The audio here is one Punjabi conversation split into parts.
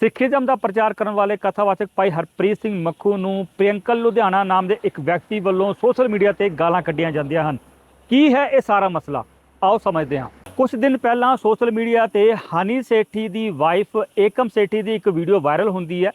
ਸਿੱਖੀਜ਼ਮ ਦਾ ਪ੍ਰਚਾਰ ਕਰਨ ਵਾਲੇ ਕਥਾਵਾਚਕ ਭਾਈ ਹਰਪ੍ਰੀਤ ਸਿੰਘ ਮੱਖੂ ਨੂੰ ਪ੍ਰਿਯੰਕਲ ਲੁਧਿਆਣਾ ਨਾਮ ਦੇ ਇੱਕ ਵਿਅਕਤੀ ਵੱਲੋਂ ਸੋਸ਼ਲ ਮੀਡੀਆ ਤੇ ਗਾਲਾਂ ਕੱਢੀਆਂ ਜਾਂਦੀਆਂ ਹਨ। ਕੀ ਹੈ ਇਹ ਸਾਰਾ ਮਸਲਾ? ਆਓ ਸਮਝਦੇ ਹਾਂ। ਕੁਝ ਦਿਨ ਪਹਿਲਾਂ ਸੋਸ਼ਲ ਮੀਡੀਆ ਤੇ ਹਨੀ ਸੇਠੀ ਦੀ ਵਾਈਫ ਏਕਮ ਸੇਠੀ ਦੀ ਇੱਕ ਵੀਡੀਓ ਵਾਇਰਲ ਹੁੰਦੀ ਹੈ।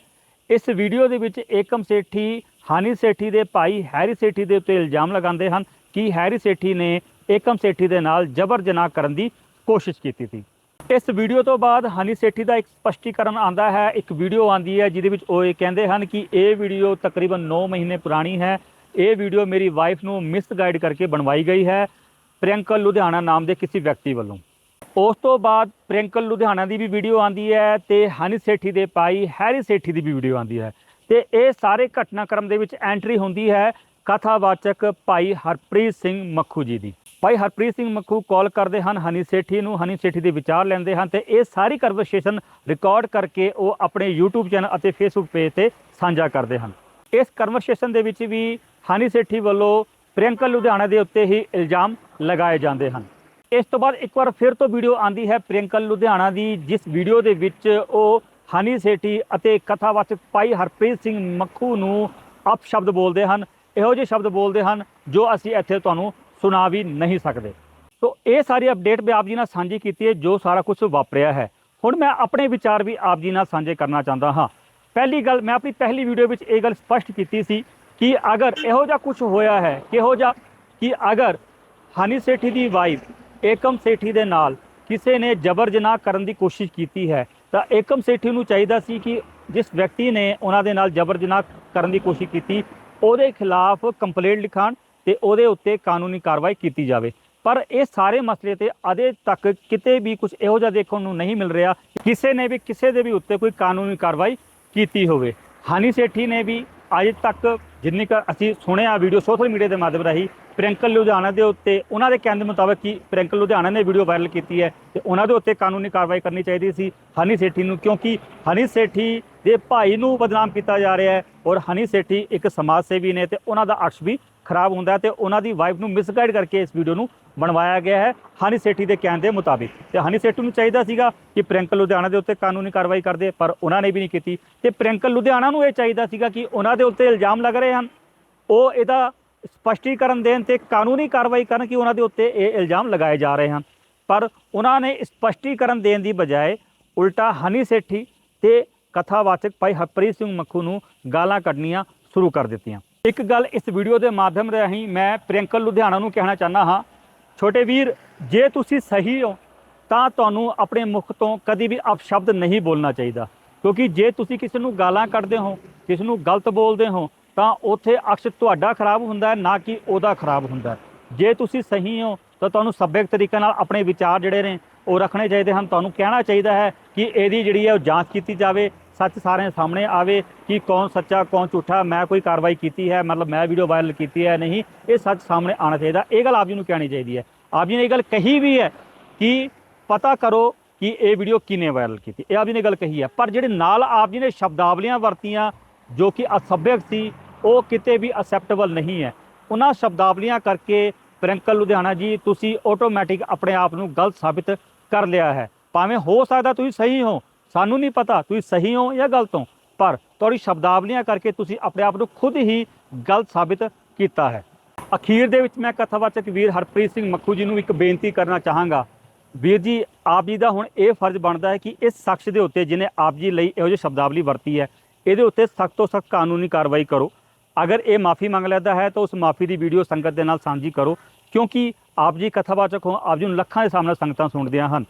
ਇਸ ਵੀਡੀਓ ਦੇ ਵਿੱਚ ਏਕਮ ਸੇਠੀ, ਹਨੀ ਸੇਠੀ ਦੇ ਭਾਈ ਹੈਰੀ ਸੇਠੀ ਦੇ ਉੱਤੇ ਇਲਜ਼ਾਮ ਲਗਾਉਂਦੇ ਹਨ ਕਿ ਹੈਰੀ ਸੇਠੀ ਨੇ ਏਕਮ ਸੇਠੀ ਦੇ ਨਾਲ ਜ਼ਬਰ ਜਨਾਹ ਕਰਨ ਦੀ ਕੋਸ਼ਿਸ਼ ਕੀਤੀ ਸੀ। ਇਸ ਵੀਡੀਓ ਤੋਂ ਬਾਅਦ ਹਨੀ ਸੇਠੀ ਦਾ ਇੱਕ ਸਪਸ਼ਟੀਕਰਨ ਆਂਦਾ ਹੈ, ਇੱਕ ਵੀਡੀਓ ਆਂਦੀ ਹੈ ਜਿਹਦੇ ਵਿੱਚ ਉਹ ਇਹ ਕਹਿੰਦੇ ਹਨ ਕਿ ਇਹ ਵੀਡੀਓ ਤਕਰੀਬਨ 9 ਮਹੀਨੇ ਪੁਰਾਣੀ ਹੈ। ਇਹ ਵੀਡੀਓ ਮੇਰੀ ਵਾਈਫ ਨੂੰ ਮਿਸਗਾਈਡ ਕਰਕੇ ਬਣਵਾਈ ਗਈ ਹੈ ਪ੍ਰਿਯੰਕਲ ਲੁਧਿਆਣਾ ਨਾਮ ਦੇ ਕਿਸੇ ਵਿਅਕਤੀ ਵੱਲੋਂ। ਉਸ ਤੋਂ ਬਾਅਦ ਪ੍ਰਿਯੰਕਲ ਲੁਧਿਆਣਾ ਦੀ ਵੀ ਵੀਡੀਓ ਆਂਦੀ ਹੈ ਤੇ ਹਨੀ ਸੇਠੀ ਦੇ ਭਾਈ ਹੈਰੀ ਸੇਠੀ ਦੀ ਵੀ ਵੀਡੀਓ ਆਂਦੀ ਹੈ। ਤੇ ਇਹ ਸਾਰੇ ਘਟਨਾਕ੍ਰਮ ਦੇ ਵਿੱਚ ਐਂਟਰੀ ਹੁੰਦੀ ਹੈ ਕਥਾਵਾਚਕ ਭਾਈ ਹਰਪ੍ਰੀਤ ਸਿੰਘ ਮੱਖੂ ਜੀ ਦੀ। ਭਾਈ ਹਰਪ੍ਰੀਤ ਸਿੰਘ ਮੱਖੂ ਕਾਲ ਕਰਦੇ ਹਨ, ਹਨੀ ਸੇਠੀ ਨੂੰ, ਹਨੀ ਸੇਠੀ ਦੇ ਵਿਚਾਰ ਲੈਂਦੇ ਹਨ ਤੇ ਇਹ ਸਾਰੀ ਕਨਵਰਸੇਸ਼ਨ ਰਿਕਾਰਡ ਕਰਕੇ ਉਹ ਆਪਣੇ YouTube ਚੈਨਲ ਅਤੇ Facebook ਪੇਜ ਤੇ ਸਾਂਝਾ ਕਰਦੇ ਹਨ। ਇਸ ਕਨਵਰਸੇਸ਼ਨ ਦੇ ਵਿੱਚ ਵੀ ਹਨੀ ਸੇਠੀ ਵੱਲੋਂ ਪ੍ਰਿਯੰਕਾ ਲੁਧਿਆਣਾ ਦੇ ਉੱਤੇ ਹੀ ਇਲਜ਼ਾਮ ਲਗਾਏ ਜਾਂਦੇ ਹਨ। ਇਸ ਤੋਂ ਬਾਅਦ ਇੱਕ ਵਾਰ ਫਿਰ ਤੋਂ ਵੀਡੀਓ ਆਂਦੀ ਹੈ ਪ੍ਰਿਯੰਕਾ ਲੁਧਿਆਣਾ ਦੀ, ਜਿਸ ਵੀਡੀਓ ਦੇ ਵਿੱਚ ਉਹ ਹਨੀ ਸੇਠੀ ਅਤੇ ਕਥਾਵਾਚਕ ਭਾਈ ਹਰਪ੍ਰੀਤ ਸਿੰਘ ਮੱਖੂ ਨੂੰ ਅਪਸ਼ਬਦ ਬੋਲਦੇ ਹਨ। ਇਹੋ ਜਿਹੇ ਸ਼ਬਦ ਬੋਲਦੇ ਹਨ ਜੋ ਅਸੀਂ ਇੱਥੇ ਤੁਹਾਨੂੰ ਸੁਣਾ ਵੀ ਨਹੀਂ ਸਕਦੇ। ਸੋ ਇਹ ਸਾਰੀ ਅਪਡੇਟ ਮੈਂ ਆਪ ਜੀ ਨਾਲ ਸਾਂਝੀ ਕੀਤੀ ਹੈ, ਜੋ ਸਾਰਾ ਕੁਝ ਵਾਪਰਿਆ ਹੈ। ਹੁਣ ਮੈਂ ਆਪਣੇ ਵਿਚਾਰ ਵੀ ਆਪ ਜੀ ਨਾਲ ਸਾਂਝੇ ਕਰਨਾ ਚਾਹੁੰਦਾ ਹਾਂ। ਪਹਿਲੀ ਗੱਲ, ਮੈਂ ਆਪਣੀ ਪਹਿਲੀ ਵੀਡੀਓ ਵਿੱਚ ਇਹ ਗੱਲ ਸਪਸ਼ਟ ਕੀਤੀ ਸੀ ਕਿ ਅਗਰ ਇਹੋ ਜਿਹਾ ਕੁਝ ਹੋਇਆ ਹੈ, ਕਿਹੋ ਜਿਹਾ ਕਿ ਅਗਰ ਹਨੀ ਸੇਠੀ ਦੀ ਵਾਈਫ ਏਕਮ ਸੇਠੀ ਦੇ ਨਾਲ ਕਿਸੇ ਨੇ ਜਬਰ ਜਨਾਹ ਕਰਨ ਦੀ ਕੋਸ਼ਿਸ਼ ਕੀਤੀ ਹੈ, ਤਾਂ ਏਕਮ ਸੇਠੀ ਨੂੰ ਚਾਹੀਦਾ ਸੀ ਕਿ ਜਿਸ ਵਿਅਕਤੀ ਨੇ ਉਹਨਾਂ ਦੇ ਨਾਲ ਜਬਰ ਜਨਾਹ ਕਰਨ ਦੀ ਕੋਸ਼ਿਸ਼ ਕੀਤੀ, ਉਹਦੇ ਖਿਲਾਫ ਕੰਪਲੇਂਟ ਲਿਖਾਣ ਤੇ ਉਹਦੇ ਉੱਤੇ ਕਾਨੂੰਨੀ ਕਾਰਵਾਈ ਕੀਤੀ ਜਾਵੇ। ਪਰ ਇਹ ਸਾਰੇ ਮਸਲੇ ਤੇ ਅਜੇ ਤੱਕ ਕਿਤੇ ਵੀ ਕੁਝ ਇਹੋ ਜਿਹਾ ਦੇਖਣ ਨੂੰ ਨਹੀਂ ਮਿਲ ਰਿਹਾ। ਕਿਸੇ ਨੇ ਵੀ ਕਿਸੇ ਦੇ ਵੀ ਉੱਤੇ ਕੋਈ ਕਾਨੂੰਨੀ ਕਾਰਵਾਈ ਕੀਤੀ ਹੋਵੇ। ਹਨੀ ਸੇਠੀ ਨੇ ਵੀ ਅੱਜ ਤੱਕ ਜਿੰਨੀ ਕੁ ਅਸੀਂ ਸੁਣਿਆ ਵੀਡੀਓ ਸੋਸ਼ਲ ਮੀਡੀਆ ਦੇ ਮਾਧਿਅਮ ਰਾਹੀਂ, ਪ੍ਰਿੰਕਲ ਲੁਧਿਆਣਾ ਦੇ ਉੱਤੇ, ਉਹਨਾਂ ਦੇ ਕਹਿਣ ਦੇ ਮੁਤਾਬਕ ਕਿ ਪ੍ਰਿੰਕਲ ਲੁਧਿਆਣਾ ਨੇ ਵੀਡੀਓ ਵਾਇਰਲ ਕੀਤੀ ਹੈ ਤੇ ਉਹਨਾਂ ਦੇ ਉੱਤੇ ਕਾਨੂੰਨੀ ਕਾਰਵਾਈ ਕਰਨੀ ਚਾਹੀਦੀ ਸੀ ਹਨੀ ਸੇਠੀ ਨੂੰ, ਕਿਉਂਕਿ ਹਨੀ ਸੇਠੀ ਦੇ ਭਾਈ ਨੂੰ ਬਦਨਾਮ ਕੀਤਾ ਜਾ ਰਿਹਾ ਹੈ ਔਰ ਹਨੀ ਸੇਠੀ ਇੱਕ ਸਮਾਜ ਸੇਵੀ ਨੇ ਤੇ ਉਹਨਾਂ ਦਾ ਅਕਸ਼ ਵੀ ਖਰਾਬ ਹੁੰਦਾ ਹੈ ਤੇ ਉਹਨਾਂ ਦੀ ਵਾਈਫ ਨੂੰ ਮਿਸਗਾਈਡ ਕਰਕੇ ਇਸ ਵੀਡੀਓ ਨੂੰ ਬਣਵਾਇਆ ਗਿਆ ਹੈ ਹਨੀ ਸੇਠੀ ਦੇ ਕਹਿਣ ਦੇ ਮੁਤਾਬਿਕ। ਤੇ ਹਨੀ ਸੇਠੀ ਨੂੰ ਚਾਹੀਦਾ ਸੀਗਾ ਕਿ ਪ੍ਰਿੰਕਲ ਲੁਧਿਆਣਾ ਦੇ ਉੱਤੇ ਕਾਨੂੰਨੀ ਕਾਰਵਾਈ ਕਰਦੇ, ਪਰ ਉਹਨਾਂ ਨੇ ਵੀ ਨਹੀਂ ਕੀਤੀ। ਤੇ ਪ੍ਰਿੰਕਲ ਲੁਧਿਆਣਾ ਨੂੰ ਇਹ ਚਾਹੀਦਾ ਸੀਗਾ ਕਿ ਉਹਨਾਂ ਦੇ ਉੱਤੇ ਇਲਜ਼ਾਮ ਲੱਗ ਰਹੇ ਹਨ। ਉਹ ਇਹਦਾ ਸਪਸ਼ਟੀਕਰਨ ਦੇਣ ਤੇ ਕਾਨੂੰਨੀ ਕਾਰਵਾਈ ਕਰਨ ਕਿ ਉਹਨਾਂ ਦੇ ਉੱਤੇ ਇਹ ਇਲਜ਼ਾਮ ਲਗਾਏ ਜਾ ਰਹੇ ਹਨ। ਪਰ ਉਹਨਾਂ ਨੇ ਸਪਸ਼ਟੀਕਰਨ ਦੇਣ ਦੀ ਬਜਾਏ ਉਲਟਾ ਹਨੀ ਸੇਠੀ ਤੇ ਕਥਾਵਾਚਕ ਭਾਈ ਹਰਪ੍ਰੀਤ ਸਿੰਘ ਮੱਖੂ ਨੂੰ ਗਾਲਾਂ ਕੱਢਣੀਆਂ ਸ਼ੁਰੂ ਕਰ ਦਿੱਤੀਆਂ। ਇੱਕ ਗੱਲ ਇਸ ਵੀਡੀਓ ਦੇ ਮਾਧਿਅਮ ਰਾਹੀਂ ਮੈਂ ਪ੍ਰਿੰਕਲ ਲੁਧਿਆਣਾ ਨੂੰ ਕਹਿਣਾ ਚਾਹੁੰਦਾ ਹਾਂ ਛੋਟੇ ਵੀਰ, ਜੇ ਤੁਸੀਂ ਸਹੀ ਹੋ, ਤਾਂ ਤੁਹਾਨੂੰ ਆਪਣੇ ਮੁਖ ਤੋਂ ਕਦੀ ਵੀ ਅਪਸ਼ਬਦ ਨਹੀਂ ਬੋਲਣਾ ਚਾਹੀਦਾ। ਕਿਉਂਕਿ ਜੇ ਤੁਸੀਂ ਕਿਸੇ ਨੂੰ ਗਾਲਾਂ ਕੱਢਦੇ ਹੋ, ਕਿਸੇ ਨੂੰ ਗਲਤ ਬੋਲਦੇ ਹੋ, ਤਾਂ ਉੱਥੇ ਅਕਸ਼ ਤੁਹਾਡਾ ਖਰਾਬ ਹੁੰਦਾ ਹੈ, ਨਾ ਕਿ ਉਹਦਾ ਖਰਾਬ ਹੁੰਦਾ ਜੇ ਤੁਸੀਂ ਸਹੀ ਹੋ, ਤਾਂ ਤੁਹਾਨੂੰ ਸੱਭਿਅਕ ਤਰੀਕੇ ਨਾਲ ਆਪਣੇ ਵਿਚਾਰ ਜਿਹੜੇ ਨੇ, ਉਹ ਰੱਖਣੇ ਚਾਹੀਦੇ ਹਨ। ਤੁਹਾਨੂੰ ਕਹਿਣਾ ਚਾਹੀਦਾ ਹੈ ਕਿ ਇਹਦੀ ਜਿਹੜੀ ਹੈ ਉਹ ਜਾਂਚ ਕੀਤੀ ਜਾਵੇ ਸੱਚ ਸਾਰਿਆਂ ਸਾਹਮਣੇ ਆਵੇ ਕਿ ਕੌਣ ਸੱਚਾ, ਕੌਣ ਝੂਠਾ, ਮੈਂ ਕੋਈ ਕਾਰਵਾਈ ਕੀਤੀ ਹੈ, ਮਤਲਬ ਮੈਂ ਵੀਡੀਓ ਵਾਇਰਲ ਕੀਤੀ ਹੈ ਨਹੀਂ, ਇਹ ਸੱਚ ਸਾਹਮਣੇ ਆਉਣਾ ਚਾਹੀਦਾ। ਇਹ ਗੱਲ ਆਪ ਜੀ ਨੂੰ ਕਹਿਣੀ ਚਾਹੀਦੀ ਹੈ। ਆਪ ਜੀ ਨੇ ਇਹ ਗੱਲ ਕਹੀ ਵੀ ਹੈ ਕਿ ਪਤਾ ਕਰੋ ਕਿ ਇਹ ਵੀਡੀਓ ਕਿਨੇ ਵਾਇਰਲ ਕੀਤੀ। ਇਹ ਆਪ ਜੀ ਨੇ ਗੱਲ ਕਹੀ ਹੈ। ਪਰ ਜਿਹੜੇ ਨਾਲ ਆਪ ਜੀ ਨੇ ਸ਼ਬਦਾਵਲੀਆਂ ਵਰਤੀਆਂ, ਜੋ ਕਿ ਅਸਭਿਅਕ ਸੀ, ਉਹ ਕਿਤੇ ਵੀ ਅਸੈਪਟੇਬਲ ਨਹੀਂ ਹੈ। ਉਹਨਾਂ ਸ਼ਬਦਾਵਲੀਆਂ ਕਰਕੇ ਪ੍ਰਿੰਕਲ ਲੁਧਿਆਣਾ ਜੀ, ਤੁਸੀਂ ਆਟੋਮੈਟਿਕ ਆਪਣੇ ਆਪ ਨੂੰ ਗਲਤ ਸਾਬਿਤ ਕਰ ਲਿਆ ਹੈ। ਭਾਵੇਂ ਹੋ ਸਕਦਾ ਤੁਸੀਂ ਸਹੀ ਹੋ ਸਾਨੂੰ ਨਹੀਂ ਪਤਾ ਤੁਸੀਂ ਸਹੀ ਹੋ ਜਾਂ ਗਲਤ ਹੋ, ਪਰ ਤੁਹਾਡੀ ਸ਼ਬਦਾਵਲੀਆਂ ਕਰਕੇ ਤੁਸੀਂ ਆਪਣੇ ਆਪ ਨੂੰ ਖੁਦ ਹੀ ਗਲਤ ਸਾਬਿਤ ਕੀਤਾ ਹੈ। ਅਖੀਰ ਦੇ ਵਿੱਚ ਮੈਂ ਕਥਾਵਾਚਕ ਵੀਰ ਹਰਪ੍ਰੀਤ ਸਿੰਘ ਮੱਖੂ ਜੀ ਨੂੰ ਇੱਕ ਬੇਨਤੀ ਕਰਨਾ ਚਾਹਾਂਗਾ। ਵੀਰ ਜੀ, ਆਪ ਜੀ ਦਾ ਹੁਣ ਇਹ ਫਰਜ਼ ਬਣਦਾ ਹੈ ਕਿ ਇਸ ਸ਼ਖਸ ਦੇ ਉੱਤੇ ਜਿਹਨੇ ਆਪ ਜੀ ਲਈ ਇਹੋ ਜਿਹੀ ਸ਼ਬਦਾਵਲੀ ਵਰਤੀ ਹੈ, ਇਹਦੇ ਉੱਤੇ ਸਖਤ ਤੋਂ ਸਖਤ ਕਾਨੂੰਨੀ ਕਾਰਵਾਈ ਕਰੋ। ਅਗਰ ਇਹ ਮਾਫੀ ਮੰਗ ਲੈਂਦਾ ਹੈ ਤਾਂ ਉਸ ਮਾਫੀ ਦੀ ਵੀਡੀਓ ਸੰਗਤ ਦੇ ਨਾਲ ਸਾਂਝੀ ਕਰੋ, ਕਿਉਂਕਿ ਆਪ ਜੀ ਕਥਾਵਾਚਕ ਹੋ, ਆਪ ਜੀ ਨੂੰ ਲੱਖਾਂ ਦੇ ਸਾਹਮਣੇ ਸੰਗਤਾਂ ਸੁਣਦੀਆਂ ਹਨ।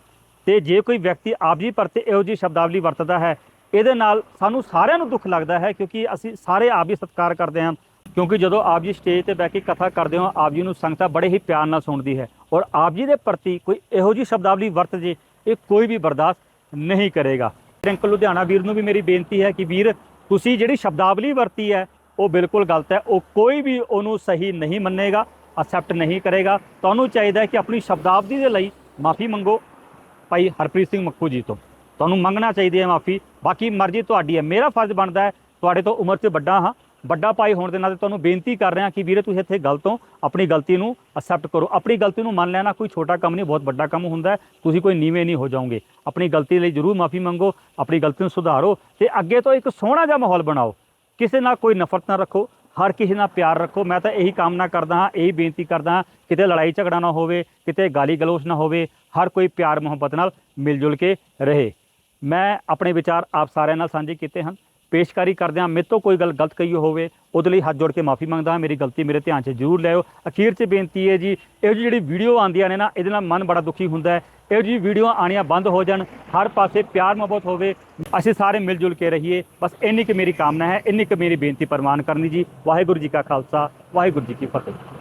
ਤੇ ਜੇ ਕੋਈ ਵਿਅਕਤੀ ਆਪ ਜੀ ਪ੍ਰਤੀ ਇਹੋ ਜਿਹੀ ਸ਼ਬਦਾਵਲੀ ਵਰਤਦਾ ਹੈ, ਇਹਦੇ ਨਾਲ ਸਾਨੂੰ ਸਾਰਿਆਂ ਨੂੰ ਦੁੱਖ ਲੱਗਦਾ ਹੈ ਕਿਉਂਕਿ ਅਸੀਂ ਸਾਰੇ ਆਪ ਜੀ ਸਤਿਕਾਰ ਕਰਦੇ ਹਾਂ। ਕਿਉਂਕਿ ਜਦੋਂ ਆਪ ਜੀ ਸਟੇਜ ਤੇ ਬਹਿ ਕੇ ਕਥਾ ਕਰਦੇ ਹੋ, ਆਪ ਜੀ ਨੂੰ ਸੰਗਤਾਂ ਬੜੇ ਹੀ ਪਿਆਰ ਨਾਲ ਸੁਣਦੀ ਹੈ ਔਰ ਆਪ ਜੀ ਦੇ ਪ੍ਰਤੀ ਕੋਈ ਇਹੋ ਜਿਹੀ ਸ਼ਬਦਾਵਲੀ ਵਰਤ ਜੇ, ਇਹ ਕੋਈ ਵੀ ਬਰਦਾਸ਼ਤ ਨਹੀਂ ਕਰੇਗਾ। ਟਿੰਕਲ ਲੁਧਿਆਣਾ ਵੀਰ ਨੂੰ ਵੀ ਮੇਰੀ ਬੇਨਤੀ ਹੈ ਕਿ ਵੀਰ, ਤੁਸੀਂ ਜਿਹੜੀ ਸ਼ਬਦਾਵਲੀ ਵਰਤੀ ਹੈ, ਉਹ ਬਿਲਕੁਲ ਗਲਤ ਹੈ। ਉਹ ਕੋਈ ਵੀ ਉਹਨੂੰ ਸਹੀ ਨਹੀਂ ਮੰਨੇਗਾ ਅਸੈਪਟ ਨਹੀਂ ਕਰੇਗਾ। ਤੁਹਾਨੂੰ ਚਾਹੀਦਾ ਹੈ ਕਿ ਆਪਣੀ ਸ਼ਬਦਾਵਲੀ ਦੇ ਲਈ ਮਾਫੀ ਮੰਗੋ ਭਾਈ ਹਰਪ੍ਰੀਤ ਸਿੰਘ ਮੱਖੂ ਜੀ ਤੋਂ। ਤੁਹਾਨੂੰ ਮੰਗਣਾ ਚਾਹੀਦੀ ਹੈ ਮਾਫੀ, ਬਾਕੀ ਮਰਜ਼ੀ ਤੁਹਾਡੀ ਹੈ। ਮੇਰਾ ਫਰਜ਼ ਬਣਦਾ ਹੈ, ਤੁਹਾਡੇ ਤੋਂ ਉਮਰ 'ਚ ਵੱਡਾ ਹਾਂ। ਵੱਡਾ ਭਾਈ ਹੋਣ ਦੇ ਨਾਤੇ ਤੁਹਾਨੂੰ ਬੇਨਤੀ ਕਰ ਰਿਹਾ ਕਿ ਵੀਰੇ ਤੁਸੀਂ ਇੱਥੇ ਗਲਤ ਹੋ ਆਪਣੀ ਗਲਤੀ ਨੂੰ ਅਸੈਪਟ ਕਰੋ। ਆਪਣੀ ਗਲਤੀ ਨੂੰ ਮੰਨ ਲੈਣਾ ਕੋਈ ਛੋਟਾ ਕੰਮ ਨਹੀਂ, ਬਹੁਤ ਵੱਡਾ ਕੰਮ ਹੁੰਦਾ ਤੁਸੀਂ ਕੋਈ ਨੀਵੇਂ ਨਹੀਂ ਹੋ ਜਾਓਗੇ। ਆਪਣੀ ਗਲਤੀ ਲਈ ਜ਼ਰੂਰ ਮਾਫੀ ਮੰਗੋ, ਆਪਣੀ ਗਲਤੀ ਨੂੰ ਸੁਧਾਰੋ ਤੇ ਅੱਗੇ ਤੋਂ ਇੱਕ ਸੋਹਣਾ ਜਿਹਾ ਮਾਹੌਲ ਬਣਾਓ। ਕਿਸੇ ਨਾਲ ਕੋਈ ਨਫ਼ਰਤ ਨਾ ਰੱਖੋ। ਹਰ ਕਿਸੇ ਨਾਲ ਪਿਆਰ ਰੱਖੋ। ਮੈਂ ਤਾਂ ਇਹੀ ਕਾਮਨਾ ਕਰਦਾ ਹਾਂ, ਇਹੀ ਬੇਨਤੀ ਕਰਦਾ ਹਾਂ, ਕਿਤੇ ਲੜਾਈ ਝਗੜਾ ਨਾ ਹੋਵੇ, ਕਿਤੇ ਗਾਲੀ ਗਲੋਚ ਨਾ ਹੋਵੇ, ਹਰ ਕੋਈ ਪਿਆਰ ਮੁਹੱਬਤ ਨਾਲ ਮਿਲ ਜੁਲ ਕੇ ਰਹੇ। ਮੈਂ ਆਪਣੇ ਵਿਚਾਰ ਆਪ ਸਾਰਿਆਂ ਨਾਲ ਸਾਂਝੇ ਕੀਤੇ ਹਨ। ਪੇਸ਼ਕਾਰੀ ਕਰਦਿਆਂ ਮੇਰੇ ਤੋਂ ਕੋਈ ਗੱਲ ਗਲਤ ਕਹੀ ਹੋਵੇ, ਉਹਦੇ ਲਈ ਹੱਥ ਜੋੜ ਕੇ ਮਾਫੀ ਮੰਗਦਾ ਹਾਂ। ਮੇਰੀ ਗਲਤੀ ਮੇਰੇ ਧਿਆਨ 'ਚ ਜ਼ਰੂਰ ਲਿਆਓ ਅਖੀਰ 'ਚ ਬੇਨਤੀ ਹੈ ਜੀ, ਇਹੋ ਜਿਹੀ ਜਿਹੜੀ ਵੀਡੀਓ ਆਉਂਦੀਆਂ ਨੇ ਨਾ, ਇਹਦੇ ਨਾਲ ਮਨ ਬੜਾ ਦੁਖੀ ਹੁੰਦਾ ਹੈ। ਇਹੋ ਜਿਹੀ ਵੀਡੀਓ ਆਣੀਆਂ ਬੰਦ ਹੋ ਜਾਣ, ਹਰ ਪਾਸੇ ਪਿਆਰ ਮੁਹੱਬਤ ਹੋਵੇ, ਅਸੀਂ ਸਾਰੇ ਮਿਲ ਜੁਲ ਕੇ ਰਹੀਏ। ਬਸ ਇੰਨੀ ਕੁ ਮੇਰੀ ਕਾਮਨਾ ਹੈ, ਇੰਨੀ ਕੁ ਮੇਰੀ ਬੇਨਤੀ ਪ੍ਰਵਾਨ ਕਰਨੀ ਜੀ। ਵਾਹਿਗੁਰੂ ਜੀ ਕਾ ਖਾਲਸਾ, ਵਾਹਿਗੁਰੂ ਜੀ ਕੀ ਫਤਿਹ।